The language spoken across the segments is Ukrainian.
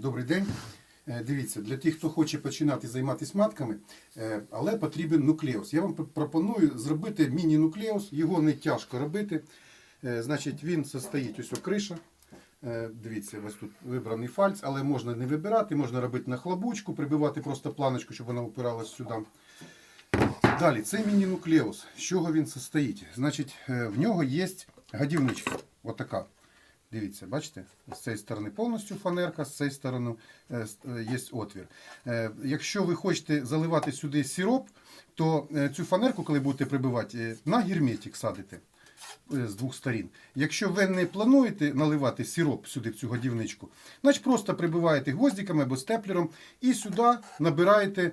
Добрий день. Е, Дивіться, для тих, хто хоче починати займатися матками, е, але потрібен нуклеус. Я вам пропоную зробити міні-нуклеус, його не тяжко робити. Е, Значить, він состоїть ось криша. Дивіться, ось тут вибраний фальц, але можна не вибирати, можна робити на хлобучку, прибивати просто планочку, щоб вона опиралась сюди. Далі, це міні-нуклеус. З чого він состоїть? Значить, в нього є годівничка. Отака. Дивіться, бачите? З цієї сторони повністю фанерка, з цієї сторони е, е, є отвір. Е, Якщо ви хочете заливати сюди сироп, то цю фанерку, коли будете прибивати, на герметик садите з двох сторін. Якщо ви не плануєте наливати сироп сюди в цю годівничку, значить просто прибиваєте гвоздиками або степлером і сюди набираєте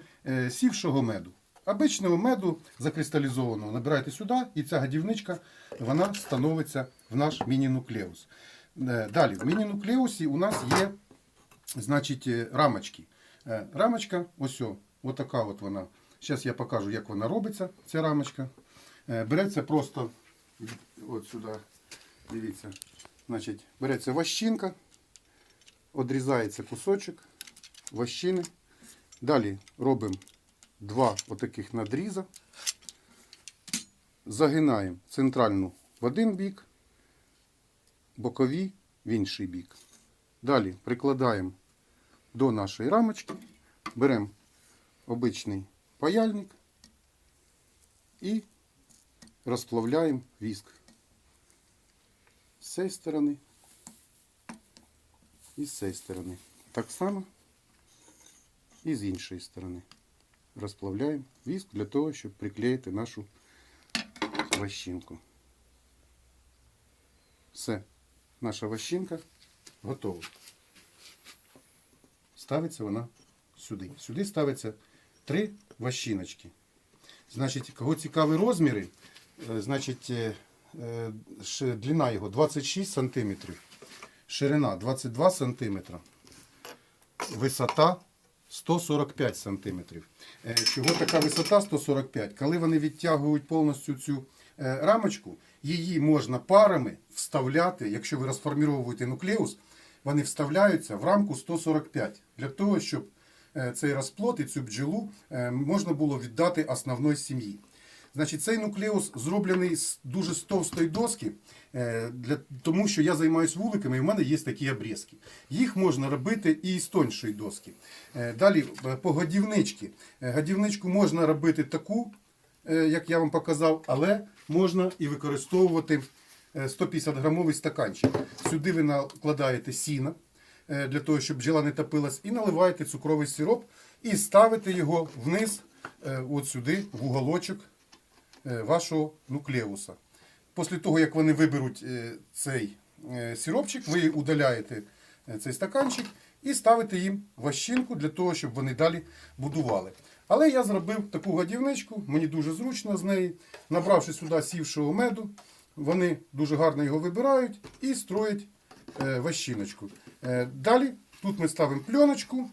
сівшого меду. Обичного меду закристалізованого набираєте сюди, і ця годівничка вона становиться в наш міні-нуклеус. Е, Далі, в міні-нуклеусі у нас є значить, е, рамочки. Е, Рамочка, ось о, отака от вона. Зараз я покажу, як вона робиться, ця рамочка. Береться просто от сюди, дивіться. Значить, береться ващинка, одрізається кусочок ващини. Далі робимо два отаких надріза. Загинаємо центральну в один бік, бокові в інший бік. Далі прикладаємо до нашої рамочки, беремо обичний паяльник і розплавляємо віск з цієї сторони і з цієї сторони. Так само і з іншої сторони. Розплавляємо віск для того, щоб приклеїти нашу ващинку. Все, наша ващинка готова. Ставиться вона сюди. Сюди ставиться три ващиночки. Значить, кого цікаві розміри, е, значить, е, е, длина його 26 см, ширина 22 см, висота 145 см. Чого така висота 145? Коли вони відтягують повністю цю рамочку, її можна парами вставляти, якщо ви розформіровуєте нуклеус, вони вставляються в рамку 145 для того, щоб е, цей розплод і цю бджолу е, можна було віддати основної сім'ї. Значить, цей нуклеус зроблений з дуже товстої доски, е, для, тому що я займаюся вуликами і в мене є такі обрізки. Їх можна робити і з тоншої доски. Е, Далі е, по годівнички. Е, Годівничку можна робити таку, е, як я вам показав, але можна і використовувати е, 150 грамовий стаканчик. Сюди ви накладаєте сіна е, для того, щоб бджола не топилась, і наливаєте цукровий сироп і ставите його вниз, е, от сюди, в уголочок е, вашого нуклеуса. Після того, як вони виберуть е, цей е, сиропчик, ви удаляєте е, цей стаканчик і ставите їм ващинку для того, щоб вони далі будували. Але я зробив таку годівничку, мені дуже зручно з неї. Набравши сюди сівшого меду, вони дуже гарно його вибирають і строять е, ващиночку. Е, Далі тут ми ставимо пленочку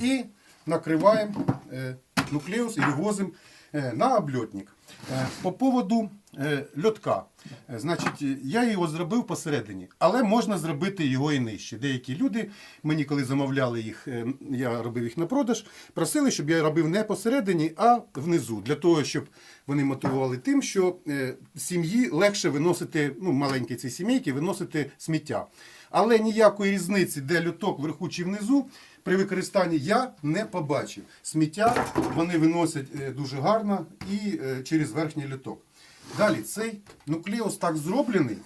і накриваємо е, нуклеус і вивозимо е, на обльотник. Е, По поводу е, льотка. Е, Значить, е, я його зробив посередині, але можна зробити його і нижче. Деякі люди, мені коли замовляли їх, е, я робив їх на продаж, просили, щоб я робив не посередині, а внизу. Для того, щоб вони мотивували тим, що е, сім'ї легше виносити, ну, маленькі ці сімейки, виносити сміття. Але ніякої різниці, де люток вверху чи внизу, при використанні я не побачив. Сміття вони виносять е, дуже гарно і е, через верхній люток. Далі цей нуклеус так зроблений,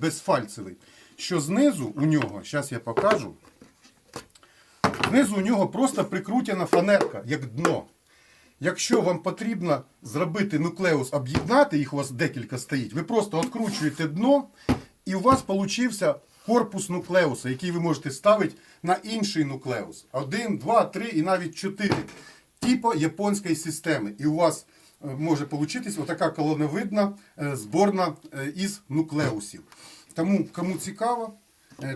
безфальцевий, що знизу у нього, зараз я покажу, знизу у нього просто прикрутена фанерка, як дно. Якщо вам потрібно зробити нуклеус, об'єднати, їх у вас декілька стоїть, ви просто відкручуєте дно, і у вас получився корпус нуклеуса, який ви можете ставити на інший нуклеус. Один, два, три і навіть чотири. Типу японської системи. І у вас е, може получитись отака колоновидна е, зборна е, із нуклеусів. Тому, кому цікаво,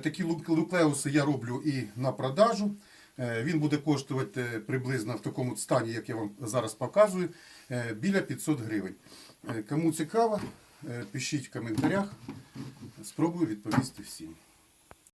такі нуклеуси я роблю і на продажу. Він буде коштувати приблизно в такому стані, як я вам зараз показую, біля 500 гривень. Кому цікаво, пишіть в коментарях. Спробую відповісти всім.